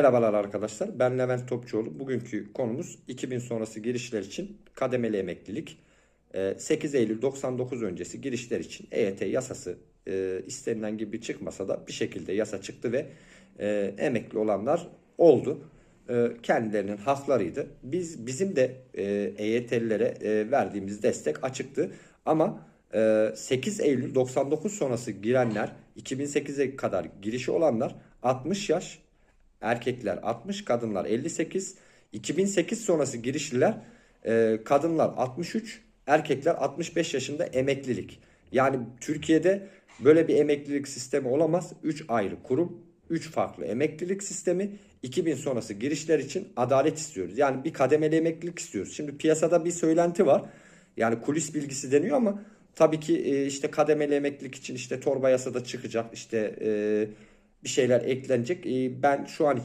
Merhabalar arkadaşlar. Ben Levent Topçuoğlu. Bugünkü konumuz 2000 sonrası girişler için kademeli emeklilik. Ee, 8 Eylül 99 öncesi girişler için EYT yasası e, istenilen gibi çıkmasa da bir şekilde yasa çıktı ve e, emekli olanlar oldu. E, kendilerinin haklarıydı. Biz bizim de EYT'lilere e, verdiğimiz destek açıktı. Ama e, 8 Eylül 99 sonrası girenler 2008'e kadar girişi olanlar 60 yaş erkekler 60, kadınlar 58. 2008 sonrası girişliler e, kadınlar 63, erkekler 65 yaşında emeklilik. Yani Türkiye'de böyle bir emeklilik sistemi olamaz. 3 ayrı kurum, 3 farklı emeklilik sistemi. 2000 sonrası girişler için adalet istiyoruz. Yani bir kademeli emeklilik istiyoruz. Şimdi piyasada bir söylenti var. Yani kulis bilgisi deniyor ama tabii ki e, işte kademeli emeklilik için işte torba yasada çıkacak. işte e, bir şeyler eklenecek. E, ben şu an için